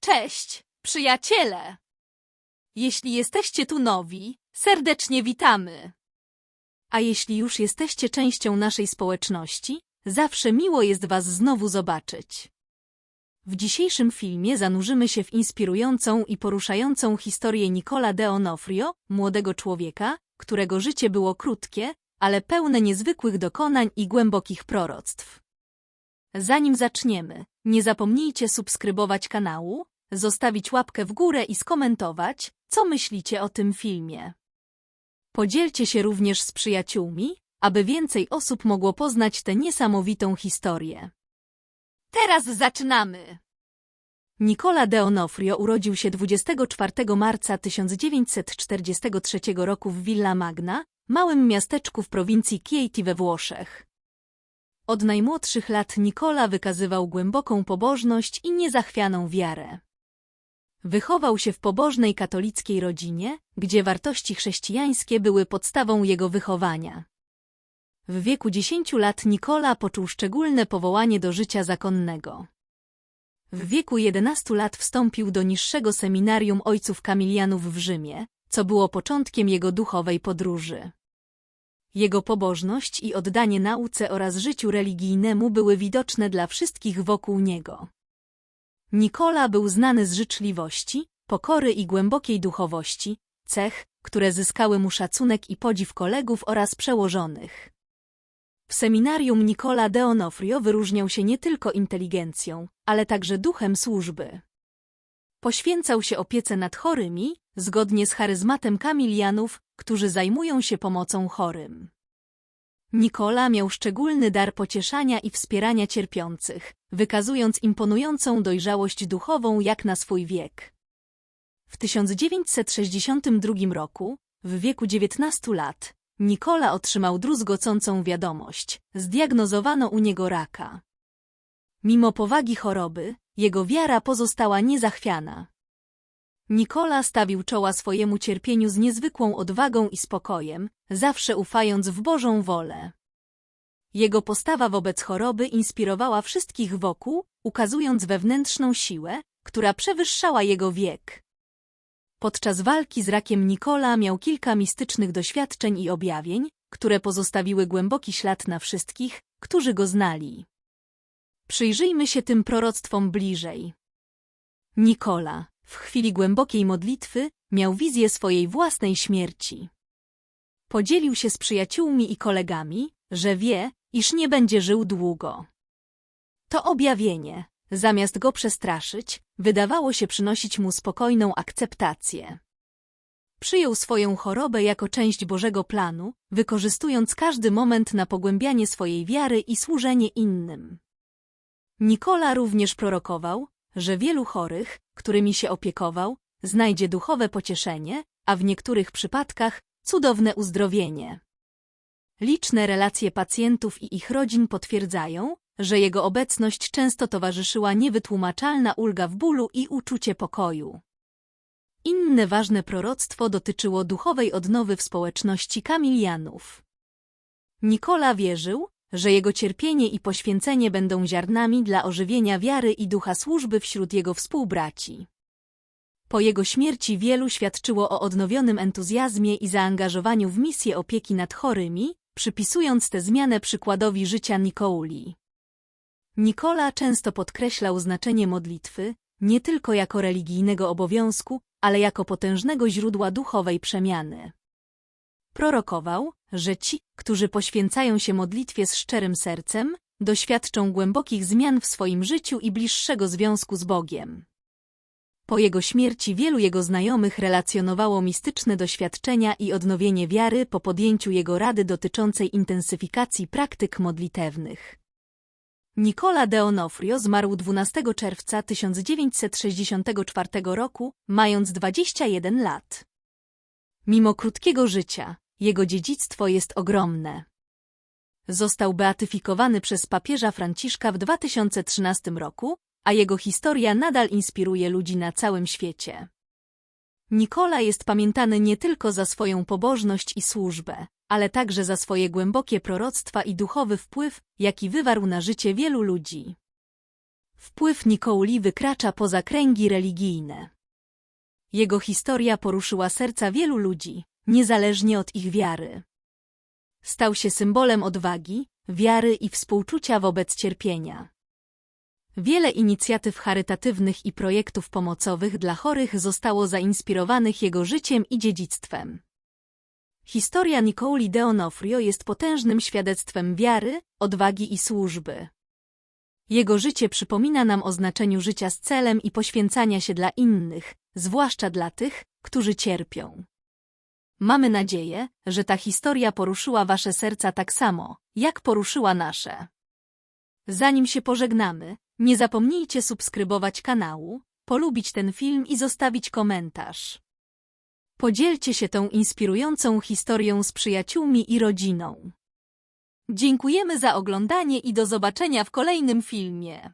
Cześć, przyjaciele! Jeśli jesteście tu nowi, serdecznie witamy. A jeśli już jesteście częścią naszej społeczności, zawsze miło jest Was znowu zobaczyć. W dzisiejszym filmie zanurzymy się w inspirującą i poruszającą historię Nicola de Onofrio, młodego człowieka, którego życie było krótkie, ale pełne niezwykłych dokonań i głębokich proroctw. Zanim zaczniemy, nie zapomnijcie subskrybować kanału, zostawić łapkę w górę i skomentować, co myślicie o tym filmie. Podzielcie się również z przyjaciółmi, aby więcej osób mogło poznać tę niesamowitą historię. Teraz zaczynamy! Nicola de Onofrio urodził się 24 marca 1943 roku w Villa Magna, małym miasteczku w prowincji Chieti we Włoszech. Od najmłodszych lat Nicola wykazywał głęboką pobożność i niezachwianą wiarę. Wychował się w pobożnej katolickiej rodzinie, gdzie wartości chrześcijańskie były podstawą jego wychowania. W wieku 10 lat Nicola poczuł szczególne powołanie do życia zakonnego. W wieku 11 lat wstąpił do niższego seminarium ojców kamilianów w Rzymie, co było początkiem jego duchowej podróży. Jego pobożność i oddanie nauce oraz życiu religijnemu były widoczne dla wszystkich wokół niego. Nikola był znany z życzliwości, pokory i głębokiej duchowości, cech, które zyskały mu szacunek i podziw kolegów oraz przełożonych. W seminarium Nicola de Onofrio wyróżniał się nie tylko inteligencją, ale także duchem służby. Poświęcał się opiece nad chorymi, zgodnie z charyzmatem kamilianów, którzy zajmują się pomocą chorym. Nikola miał szczególny dar pocieszania i wspierania cierpiących, wykazując imponującą dojrzałość duchową jak na swój wiek. W 1962 roku, w wieku 19 lat, Nikola otrzymał druzgocącą wiadomość. Zdiagnozowano u niego raka. Mimo powagi choroby, jego wiara pozostała niezachwiana. Nikola stawił czoła swojemu cierpieniu z niezwykłą odwagą i spokojem, zawsze ufając w Bożą wolę. Jego postawa wobec choroby inspirowała wszystkich wokół, ukazując wewnętrzną siłę, która przewyższała jego wiek. Podczas walki z rakiem Nikola miał kilka mistycznych doświadczeń i objawień, które pozostawiły głęboki ślad na wszystkich, którzy go znali. Przyjrzyjmy się tym proroctwom bliżej. Nikola, w chwili głębokiej modlitwy, miał wizję swojej własnej śmierci. Podzielił się z przyjaciółmi i kolegami, że wie, iż nie będzie żył długo. To objawienie, zamiast go przestraszyć, wydawało się przynosić mu spokojną akceptację. Przyjął swoją chorobę jako część Bożego planu, wykorzystując każdy moment na pogłębianie swojej wiary i służenie innym. Nikola również prorokował, że wielu chorych, którymi się opiekował, znajdzie duchowe pocieszenie, a w niektórych przypadkach cudowne uzdrowienie. Liczne relacje pacjentów i ich rodzin potwierdzają, że jego obecność często towarzyszyła niewytłumaczalna ulga w bólu i uczucie pokoju. Inne ważne proroctwo dotyczyło duchowej odnowy w społeczności kamilianów. Nikola wierzył, że jego cierpienie i poświęcenie będą ziarnami dla ożywienia wiary i ducha służby wśród jego współbraci. Po jego śmierci wielu świadczyło o odnowionym entuzjazmie i zaangażowaniu w misję opieki nad chorymi, przypisując tę zmianę przykładowi życia Nikouli. Nikola często podkreślał znaczenie modlitwy, nie tylko jako religijnego obowiązku, ale jako potężnego źródła duchowej przemiany. Prorokował, że ci, którzy poświęcają się modlitwie z szczerym sercem, doświadczą głębokich zmian w swoim życiu i bliższego związku z Bogiem. Po jego śmierci wielu jego znajomych relacjonowało mistyczne doświadczenia i odnowienie wiary po podjęciu jego rady dotyczącej intensyfikacji praktyk modlitewnych. Nicola de Onofrio zmarł 12 czerwca 1964 roku, mając 21 lat. Mimo krótkiego życia, jego dziedzictwo jest ogromne. Został beatyfikowany przez papieża Franciszka w 2013 roku, a jego historia nadal inspiruje ludzi na całym świecie. Nikola jest pamiętany nie tylko za swoją pobożność i służbę, ale także za swoje głębokie proroctwa i duchowy wpływ, jaki wywarł na życie wielu ludzi. Wpływ Nicouli wykracza poza kręgi religijne. Jego historia poruszyła serca wielu ludzi, niezależnie od ich wiary. Stał się symbolem odwagi, wiary i współczucia wobec cierpienia. Wiele inicjatyw charytatywnych i projektów pomocowych dla chorych zostało zainspirowanych jego życiem i dziedzictwem. Historia Nicoli Deonofrio jest potężnym świadectwem wiary, odwagi i służby. Jego życie przypomina nam o znaczeniu życia z celem i poświęcania się dla innych, zwłaszcza dla tych, którzy cierpią. Mamy nadzieję, że ta historia poruszyła wasze serca tak samo, jak poruszyła nasze. Zanim się pożegnamy, nie zapomnijcie subskrybować kanału, polubić ten film i zostawić komentarz. Podzielcie się tą inspirującą historią z przyjaciółmi i rodziną. Dziękujemy za oglądanie i do zobaczenia w kolejnym filmie.